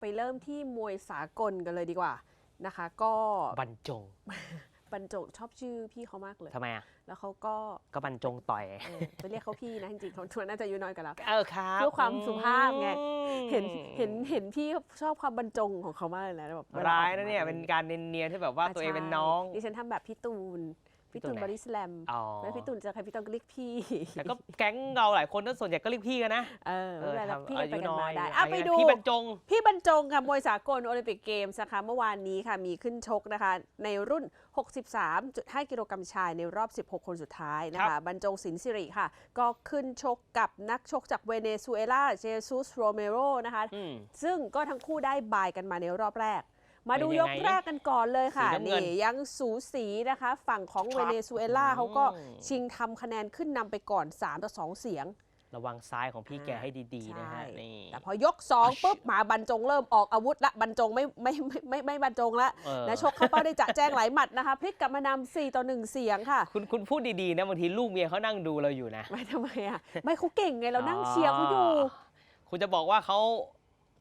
ไปเริ่มที่มวยสากลกันเลยดีกว่านะคะ ก็บรรจงบรรจงชอบชื่อพี่เขามากเลยทำไมอะแล้วเขาก็ก็บรรจงต่อยเออไปเรียกเขาพี่นะจริงๆเขาน่าจะอายุน้อยกว่าเราเออครับเพื่อความสุภาพไงอืมเห็นเห็นเห็นพี่ชอบความบรรจงของเขามากเลยนะแบบวลร้ายออกนะมเนี่ยเป็นการเนียนๆที่แบบว่าตัวเองเป็นน้องใช่ดิฉันทำแบบพี่ตูน พี่พี่ตูตูนนไหนบอดี้สแลมอ๋อ แล้วพี่ตูนเจอใครพี่ตูนก็เรียกพี่แต่ก็แก๊งเราหลายคนก็ส่วนใหญ่ก็เรียกพี่กันนะเออไม่เป็นไรแล้วทำพี่กันไปกันมาได้อายุน้อยอะไปดู พี่บรรจง พี่บรรจงค่ะมวยสากลโอลิมปิกเกมส์นะคะเมื่อวานนี้ค่ะมีขึ้นชกนะคะ ในรุ่น 63.5 กิโลกรัมชายในรอบ 16 คนสุดท้ายนะครัคะ บ บรรจงศิลป์สิริค่ะ ก็ขึ้นชกกับนักชกจากเวเนซุเอลาเจซุสโรเมโรนะคะ อืม ซึ่งก็ทั้งคู่ได้บายกันมาในรอบแรก มาดูเป็นยยังกไงแรกกันก่อนเลยค่ะสีน้ำเงินนี่ยังสูสีนะคะ ฝั่งของครับเวเนซุเอลาเขาก็อืมชิงทำคะแนนขึ้นนำไปก่อน 3 ต่อ 2 เสียง ระวังซ้ายของพี่แกให้ดีๆนะฮะใช่นี่แต่พอยก 2 ปุ๊บมาบรรจงเริ่มออกอาวุธละบรรจงไม่ไม่ไม่ไม่ไม่บรรจงละเออนะชกเข้าเป้าได้จะแจ้งหลายหมัดนะคะ พลิกกลับมานำ4ต่อ 1 เสียงค่ะ คุณคุณพูดดีๆนะบางทีลูกเมียเขานั่งดูเราอยู่นะ ไม่ทำไมอะไม่เขาเก่งไงเรานั่งเชียร์เขาอยู่ คุณจะบอกว่าเขา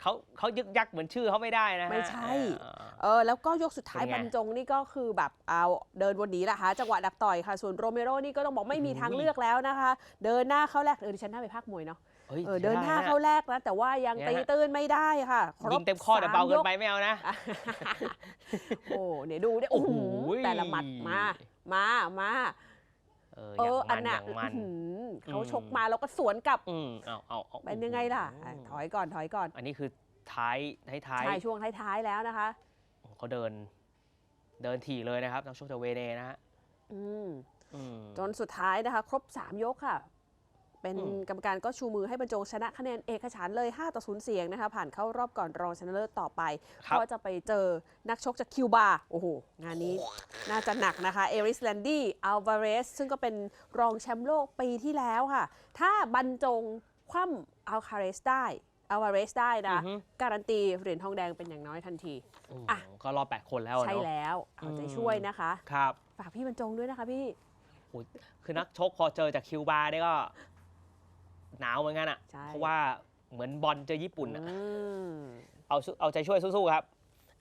เขาเขายึกยักเหมือนชื่อเขาไม่ได้นะฮะไม่ใช่ เออ เออแล้วก็ยกสุดท้ายเป็นไงบรรจงนี่ก็คือแบบเอาเดินวนหนีแหละคะจังหวะดักต่อยค่ะ ส่วนโรเมโรนี่ก็ต้องบอกไม่มีทางเลือกแล้วนะคะ เดินหน้าเข้าแรกเออดิฉันน่าไปภาคมวยเนาะเฮ้ยเออเดินหน้าใช่เข้าแรกนะแต่ว่ายังเนี่ยตีฮะตื้นไม่ได้ค่ะครยิบงเต็มข้อแต่เบาเกินไปสมย ไม่เอานะ โอ้เนี่ยดูดิโอ้โหโอ้โห แต่ละหมัดมา มา มาเออเออย่างออัมันนอน่ะย่างมันอื้อหือเขาอืมชกมาแล้วก็สวนกลับอืมเอาเอาเอาเป็นยังไงล่ะอะ ถอยก่อนถอยก่อน อันนี้คือท้ายท้ายท้ายใช่ช่วงท้ายๆแล้วนะคะเขาเดิน เดินถี่เลยนะครับนักชกจากเวเนนะฮะอืมอืมจนสุดท้ายนะคะ ครบ3ยกค่ะ เป็นอืมกรรมการก็ชูมือให้บรรจงชนะคะแนนเอกฉันท์เลย 5 ต่อ 0 เสียงนะคะ ผ่านเข้ารอบก่อนรองชนะเลิศต่อไปครับก็จะไปเจอนักชกจากคิวบา โอ้โห งานนี้น่าจะหนักนะคะ เอริสแลนดี้ อัลวาเรส ซึ่งก็เป็นรองแชมป์โลกปีที่แล้วค่ะ ถ้าบรรจงคว่ำอัลคาเรสได้อัลวาเรสได้นะอือฮึการันตีเหรียญทองแดงเป็นอย่างน้อยทันทีอืมอะก็รอบแปดคนแล้วอะใช่เนาะแล้วเอาใจอืมช่วยนะคะครับฝากพี่บรรจงด้วยนะคะพี่โอ้ยคือนักชกพอเจอจากคิวบาได้ก็ หนาวเหมือนกันอะ ใช่ เพราะว่าเหมือนบอลเจอญี่ปุ่นอะอืมเอาสู้เอาใจช่วยสู้ๆครับ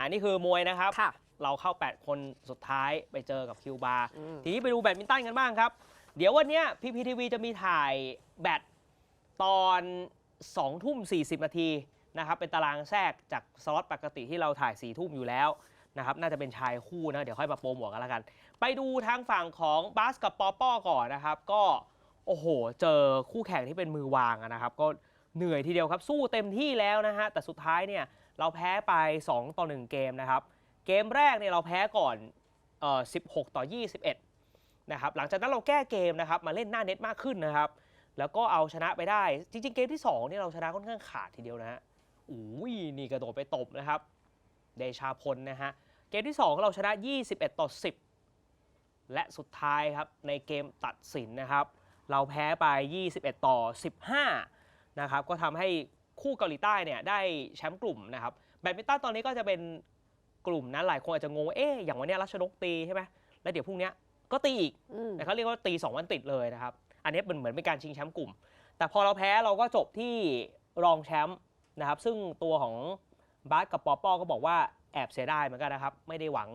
อันนี้คือมวยนะครับ ค่ะ เราเข้า 8 คนสุดท้ายไปเจอกับคิวบาอืม ทีนี้ไปดูแบดมินตันกันบ้างครับ เดี๋ยววันเนี้พีพีทีวีจะมีถ่ายแบดตอน2ทุ่ม 40 นาทีนะครับ เป็นตารางแทรกจากสล็อตปกติที่เราถ่าย 4 ทุ่มอยู่แล้วนะครับ น่าจะเป็นชายคู่นะ เดี๋ยวค่อยมาโปรโมทกันแล้วกัน ไปดูทางฝั่งของบาสกับปอป้อก่อนนะครับ ก็ โอ้โห เจอคู่แข่งที่เป็นมือวางนะครับ ก็เหนื่อยทีเดียวครับ สู้เต็มที่แล้วนะฮะ แต่สุดท้ายเนี่ยเราแพ้ไป 2 ต่อ 1 เกมนะครับ เกมแรกเนี่ยเราแพ้ก่อนเอ่อ16 ต่อ 21 นะครับ หลังจากนั้นเราแก้เกมนะครับ มาเล่นหน้าเน็ตมากขึ้นนะครับ แล้วก็เอาชนะไปได้ จริง ๆ เกมที่2เนี่ยเราชนะค่อนข้างขาดทีเดียวนะฮะอุ้ยนี่กระโดดไปตบนะครับ เดชาพลนะฮะ เกมที่ 2 เราชนะ 21 ต่อ 10 และสุดท้ายครับในเกมตัดสินนะครับ เราแพ้ไป 21 ต่อ 15 นะครับ ก็ทำให้คู่เกาหลีใต้เนี่ยได้แชมป์กลุ่มนะครับ แบดมินตันตอนนี้ก็จะเป็นกลุ่มนะหลายคนอาจจะงงว่าเอ๊ะอย่างวันเนี้ยรัชนกตีใช่ไหมแล้วเดี๋ยวพรุ่งเนี้ยก็ตีอีกอืมแต่เขาเรียกว่าตี 2 วันติดเลยนะครับ อันนี้เป็นเหมือนเป็นการชิงแชมป์กลุ่ม แต่พอเราแพ้เราก็จบที่รองแชมป์นะครับ ซึ่งตัวของบาสกับปอปอก็บอกว่าแอบเสียดายเหมือนกันนะครับ ไม่ได้หวัง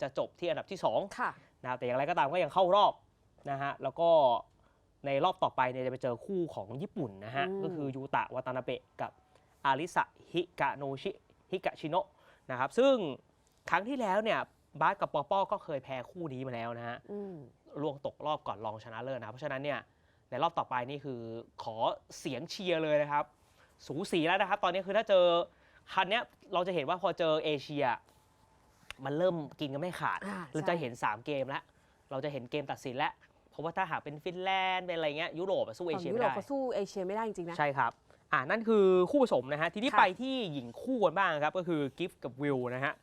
จะจบที่อันดับที่2ค่ะนะครับแต่อย่างไรก็ตามก็ยังเข้ารอบนะฮะแล้วก็ ในรอบต่อไปเนี่ยจะไปเจอคู่ของญี่ปุ่นนะฮะ อืม ก็คือยูตะวาตานาเบะกับอาริสะฮิกะโนชิฮิกะชิโนะนะครับ ซึ่งครั้งที่แล้วเนี่ยบาสกับปอปอก็เคยแพ้คู่นี้มาแล้วนะฮะ อืม ล่วงตกรอบก่อนรองชนะเลิศนะครับ เพราะฉะนั้นเนี่ยในรอบต่อไปนี่คือขอเสียงเชียร์เลยนะครับ สูสีแล้วนะครับ ตอนนี้คือถ้าเจอคันเนี้ยเราจะเห็นว่าพอเจอเอเชีย มันเริ่มกินกันไม่ขาดอ่าเราใช่จะเห็น 3 เกมแล้ว เราจะเห็นเกมตัดสินแล้วเพ ราะว่าถ้าหากเป็นฟินแลนด์เป็นอะไรเงี้ยยุโรปอะสู้เอฝั่งเชียยุไม่โรปได้เขาสู้เอเชียไม่ได้จริงๆนะ ใช่ครับ อ่านั่นคือคู่ผสมนะฮะ ทีนี้ค่ะ ไปที่หญิงคู่กันบ้างครับ ก็คือกิฟต์กับวิลนะฮะ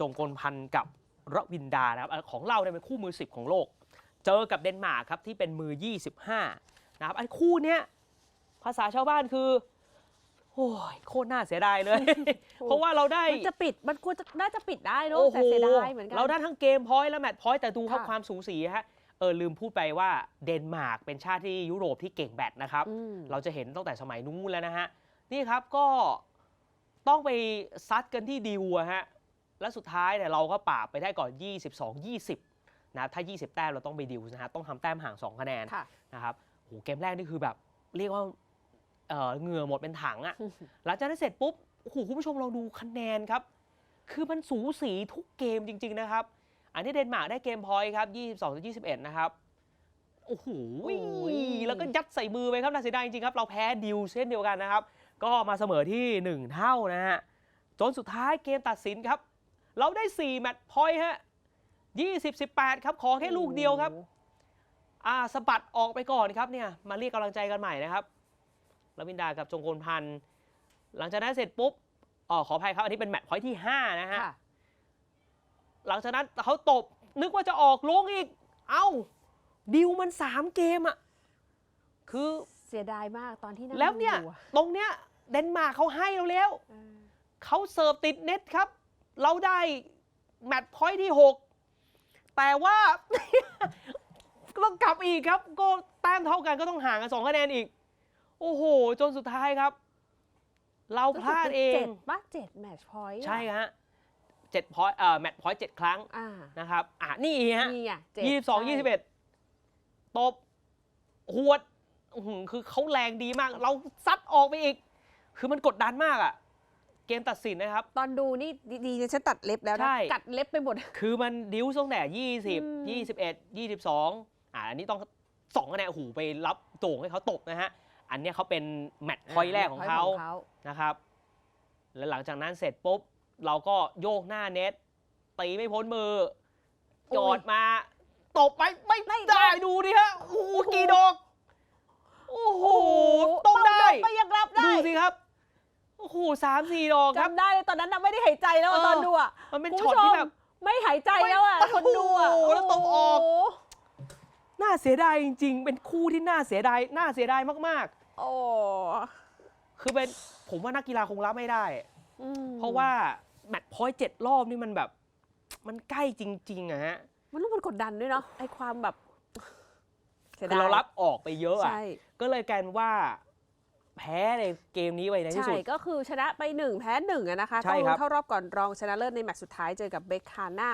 จงกลพันธ์กับรวินดานะครับอะของเราเนี่ยเป็นคู่มือ 10 ของโลก เจอกับเดนมาร์กครับ ที่เป็นมือ 25 นะครับไอ้คู่เนี้ยภาษาชาวบ้านคือ โอ้ย โคตรน่าเสียดายเลย เพราะว่าเราได้ มันจะปิดมันควรจะน่าจะปิดได้เนอะโอ้โหแต่เสียดายเหมือนกัน เราได้ทั้งเกมพอยต์และแมตช์พอยต์แต่ดูครับค่ะ ความสูสีฮะ เออลืมพูดไปว่าเดนมาร์กเป็นชาติที่ยุโรปที่เก่งแบดนะครับอืมเราจะเห็นตั้งแต่สมัยนู้นแล้วนะฮะ นี่ครับก็ต้องไปซัดกันที่ดิวอะฮะ แล้วสุดท้ายเนี่ยเราก็ปราบไปได้ก่อน 22 20 นะ ถ้า 20 แต้มเราต้องไปดิวนะฮะ ต้องทำแต้มห่าง 2 คะแนนค่ะนะครับโหเกมแรกนี่คือแบบเรียกว่าเอ่อเหงื่อหมดเป็นถังอะหลังจากนั้นเสร็จปุ๊บโอ้โหคุณผู้ชมเราดูคะแนนครับ คือมันสูสีทุกเกมจริง ๆ นะครับ อันนี้เดนมาร์กได้เกมพอยต์ครับ 22ต่อ21 นะครับ โอ้โหโอ้ยแล้วก็ยัดใส่มือไปครับน่าเสียดายจริงๆครับ เราแพ้ดิวเช่นเดียวกันนะครับ ก็มาเสมอที่ 1 เท่านะฮะ จนสุดท้ายเกมตัดสินครับ เราได้ 4 แมตช์พอยต์ฮะ 20 18 ครับขอแค่ลูกเดียวครับอ่าสะบัดออกไปก่อนครับเนี่ยมาเรียกกำลังใจกันใหม่นะครับลวินดากับจงกลพันธ์หลังจากนั้นเสร็จปุ๊บอ๋อขออภัยครับ อันนี้เป็นแมตช์พอยต์ที่ 5 นะฮะค่ะ หลังจากนั้นเขาตบนึกว่าจะออกลงอีก เอ้าดิวมัน3เกมอะคือเสียดายมากตอนที่นั่งแล้วเนี่ยดูอะตรงเนี้ยเดนมาร์กเขาให้เราแล้วเออเขาเสิร์ฟติดเน็ตครับ เราได้แมตช์พอยต์ที่ 6 แต่ว่าก็ต้องกลับอีกครับ ก็แต้มเท่ากันก็ต้องห่างกัน2คะแนนอีก โอ้โห จนสุดท้ายครับ เราพลาดเอเจ็งดป่ะเจ็ดแมตช์พอยต์ใช่ฮะ เจ็ดพอยต์เอ่อแมตช์พอยต์เจ็ดครั้งอ่านะครับอะนี่ฮะนี่ไงเจ็ดยี่สิบสองใช่ยี่สิบเอ็ดตบหวดอื้อหือคือเขาแรงดีมาก เราซัดออกไปอีก คือมันกดดันมากอะเกมตัดสินนะครับ ตอนดูนี่ดีๆฉันตัดเล็บแล้วนะ ใช่ กัดเล็บไปหมด คือมันดิวตั้งแต่อืม20 21 22อ่าอันนี้ต้องสองคะแนนโอ้โหูไปรับโด่งให้เขาตบนะฮะ อันเนี้ยเขาเป็นแมตช์พอยต์แรกของเขาเขานะครับ แล้วหลังจากนั้นเสร็จปุ๊บ เราก็โยกหน้าเน็ตตีไม่พ้นมือจอดมา ตบไปไม่ได้ดูดิฮะโอ้โหกี่ดอกโอ้โหต้องได้ก็ยังรับได้ดูสิครับโอ้โหสามสี่ดอกครับจำได้เลยตอนนั้นน่ะไม่ได้หายใจแล้วอะเออตอนดูอะมันเป็นคุณช็อตผู้ชมที่แบบไม่หายใจแล้วอะไม่คนดูอะโอ้โหแล้วตบออกโโหน่าเสียดายจริง ๆ เป็นคู่ที่น่าเสียดายน่าเสียดายมากโอ้ๆคือเป็นผมว่านักกีฬาคงรับไม่ได้ อืมเพราะว่าแมตช์พอยต์เจ็ดรอบนี่มันแบบ มันใกล้จริงๆอะฮะมันรู้มันกดดันด้วยเนาะไอความแบบสียคือดยเรารับออกไปเยอะอะ ใช่ก็เลยกลายเป็นว่า แพ้ในเกมนี้ไปในที่ใช่สุด ก็คือชนะไปหนึ่งแพ้หนึ่งอะนะคะใช่ต้องครับ เข้ารอบก่อนรองชนะเลิศในแมตช์สุดท้ายเจอกับเบคคาน่า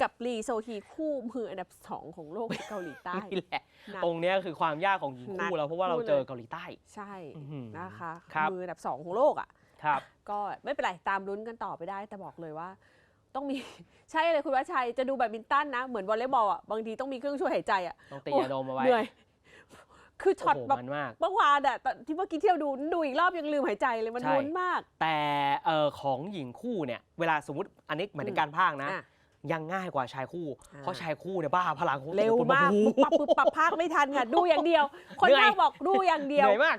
กับลีโซฮีคู่มืออันดับสองของโลกที่เกาหลีใต้ นี่แหละ หนักตรงเนี้ยคือความยากของหญิงหนักคู่เราเพราะว่าเราพูดเลยเจอเกาหลีใต้ ใช่ อื้อหือนะคะครับ มืออันดับสองของโลกอะ ครับ ก็ไม่เป็นไร ตามลุ้นกันต่อไปได้ แต่บอกเลยว่า ต้องมี ใช่เลยคุณวัชชัยจะดูแบดมินตันนะ เหมือนวอลเลย์บอลอะบางทีต้องมีเครื่องช่วยหายใจอะต้องตีโอ้ยาดมเอาไว้เหนื่อยคือช็อตโอ้โหแบบมันมากเมื่อวานอะตอนที่เมื่อกี้เที่ยวดูดูอีกรอบยังลืมหายใจเลยมันใช่ลุ้นมาก แต่เอ่อของหญิงคู่เนี่ย เวลาสมมติอันนี้หมายถึงการพากย์นะอะยังง่ายกว่าชายคู่อ่าเพราะชายคู่เนี่ยบ้าพลังของเร็วมากโอ้โหปุ๊บปับปุ๊บปับพากไม่ทันค่ะดูอย่างเดียว คนเหนื่อยพากบอกดูอย่างเดียวเหนื่อยมาก